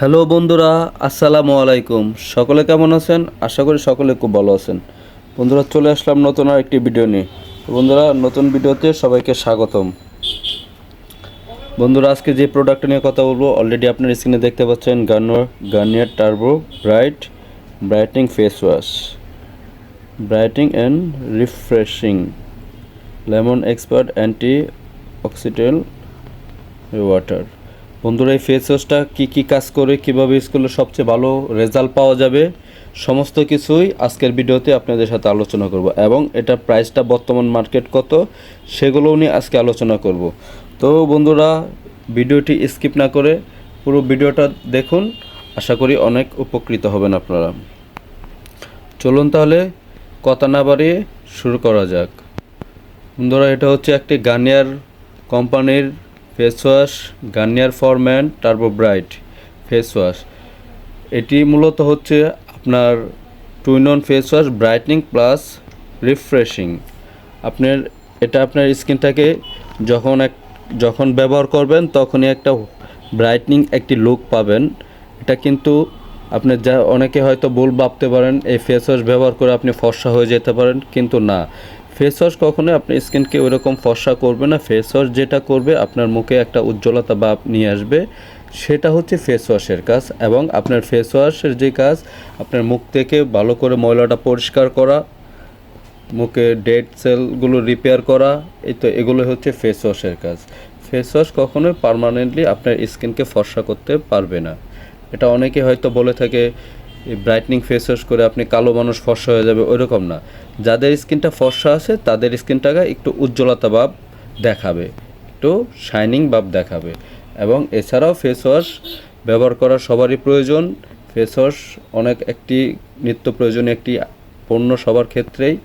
Hello বন্ধুরা, আসসালামু আলাইকুম। সকলে কেমন আছেন? আশা করি সকলে খুব ভালো আছেন। বন্ধুরা, চলে আসলাম নতুন আর একটি ভিডিও নিয়ে। বন্ধুরা, নতুন ভিডিওতে সবাইকে স্বাগতম। বন্ধুরা, আজকে যে প্রোডাক্ট নিয়ে কথা বলব অলরেডি আপনার স্ক্রিনে দেখতে পাচ্ছেন Garnier Garnier turbo bright brightening face wash brightening and refreshing lemon expert antioxidant water বন্ধুরা, এই ফেস ওয়াশটা কী কী কাজ করে, কীভাবে ইউজ করলে সবচেয়ে ভালো রেজাল্ট পাওয়া যাবে, সমস্ত কিছুই আজকের ভিডিওতে আপনাদের সাথে আলোচনা করব। এবং এটা প্রাইসটা বর্তমান মার্কেট কত, সেগুলোও নিয়ে আজকে আলোচনা করব। তো বন্ধুরা, ভিডিওটি স্কিপ না করে পুরো ভিডিওটা দেখুন, আশা করি অনেক উপকৃত হবেন আপনারা। চলুন তাহলে কথা না বাড়িয়ে শুরু করা যাক। বন্ধুরা, এটা হচ্ছে একটি গার্নিয়ার কোম্পানির face wash Garnier for man turbo bright face wash এটি মূলত হচ্ছে আপনার two in one face wash brightening plus refreshing আপনার, এটা আপনার স্কিনটাকে যখন এক, যখন ব্যবহার করবেন তখনই একটা ব্রাইটনিং একটি লুক পাবেন। এটা কিন্তু আপনি যা, অনেকে হয়তো ভুল ভাবতে পারেন, এই ফেস ওয়াশ ব্যবহার করে আপনি ফর্সা হয়ে যেতে পারেন, কিন্তু না। ফেস ওয়াশ কখনোই আপনার স্কিনকে ওইরকম ফর্সা করবে না। ফেস ওয়াশ যেটা করবে, আপনার মুখে একটা উজ্জ্বলতা ভাব নিয়ে আসবে, সেটা হচ্ছে ফেস ওয়াশের কাজ। এবং আপনার ফেস ওয়াশের যে কাজ, আপনার মুখ থেকে ভালো করে ময়লাটা পরিষ্কার করা, মুখে ডেড সেলগুলো রিপেয়ার করা, এই তো এগুলো হচ্ছে ফেস ওয়াশের কাজ। ফেস ওয়াশ কখনোই পার্মানেন্টলি আপনার স্কিনকে ফর্সা করতে পারবে না। এটা অনেকে হয়তো বলে থাকে ব্রাইটনিং ফেস ওয়াশ করে আপনি কালো মানুষ ফর্সা হয়ে যাবে ওইরকম না। যাদের স্কিনটা ফর্সা আছে, তাদের স্কিনটাকে একটু উজ্জ্বলতা ভাব দেখাবে, একটু শাইনিং ভাব দেখাবে। এবং এছাড়াও ফেস ওয়াশ ব্যবহার করা সবারই প্রয়োজন। ফেস ওয়াশ অনেক একটি নিত্য প্রয়োজনীয় একটি পণ্য সবার ক্ষেত্রেই।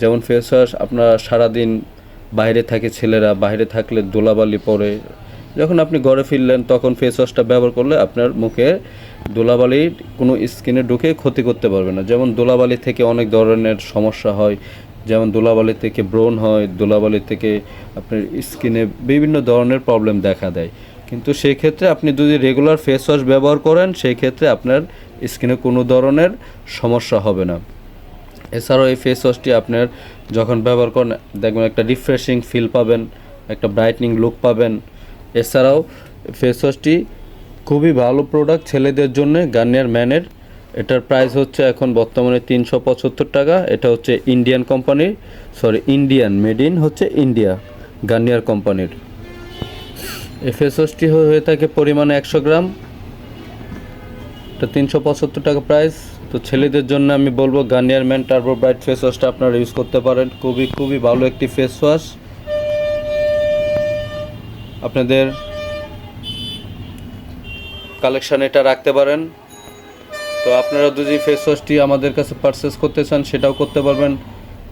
যেমন ফেস ওয়াশ আপনার সারাদিন বাইরে থাকে ছেলেরা, বাইরে থাকলে ধুলাবালি পড়ে যখন আপনি ঘরে ফিরলেন, তখন ফেস ওয়াশটা ব্যবহার করলে আপনার মুখে ধুলাবালি কোনো স্কিনে ঢুকে ক্ষতি করতে পারবে না। যেমন দোলাবালি থেকে অনেক ধরনের সমস্যা হয়, যেমন ধুলাবালি থেকে ব্রণ হয়, ধুলাবালি থেকে আপনার স্কিনে বিভিন্ন ধরনের প্রবলেম দেখা দেয়। কিন্তু সেই ক্ষেত্রে আপনি যদি রেগুলার ফেস ওয়াশ ব্যবহার করেন সেই ক্ষেত্রে আপনার স্কিনে কোনো ধরনের সমস্যা হবে না। এছাড়াও এই ফেস ওয়াশটি আপনার যখন ব্যবহার করেন, দেখবেন একটা রিফ্রেশিং ফিল পাবেন, একটা ব্রাইটনিং লুক পাবেন। এছাড়াও ফেস ওয়াশটি খুবই ভালো প্রোডাক্ট ছেলেদের জন্য গার্নিয়ার ম্যানের এটার প্রাইস হচ্ছে এখন বর্তমানে তিনশো পঁচাত্তর টাকা। এটা হচ্ছে ইন্ডিয়ান কোম্পানির সরি ইন্ডিয়ান মেড ইন হচ্ছে ইন্ডিয়া গার্নিয়ার কোম্পানির এই ফেস ওয়াশটি হয়ে থাকে পরিমাণে একশো গ্রাম। এটা তিনশো পঁচাত্তর টাকা প্রাইস তো ছেলেদের জন্য আমি বলব Garnier man turbo bright face ওয়াশটা আপনারা ইউজ করতে পারেন। খুবই খুবই ভালো একটি ফেস ওয়াশ আপনাদের কালেকশান এটা রাখতে পারেন। তো আপনারা যদি ফেস ওয়াশটি আমাদের কাছে পারচেস করতে চান, সেটাও করতে পারবেন।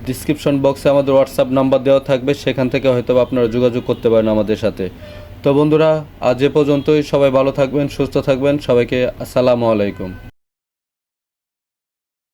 ডিসক্রিপশন বক্সে আমাদের হোয়াটসঅ্যাপ নাম্বার দেওয়া থাকবে, সেখান থেকে হয়তো আপনারা যোগাযোগ করতে পারেন আমাদের সাথে। তো বন্ধুরা, আজ এ পর্যন্তই, সবাই ভালো থাকবেন, সুস্থ থাকবেন, সবাইকে আসসালামু আলাইকুম।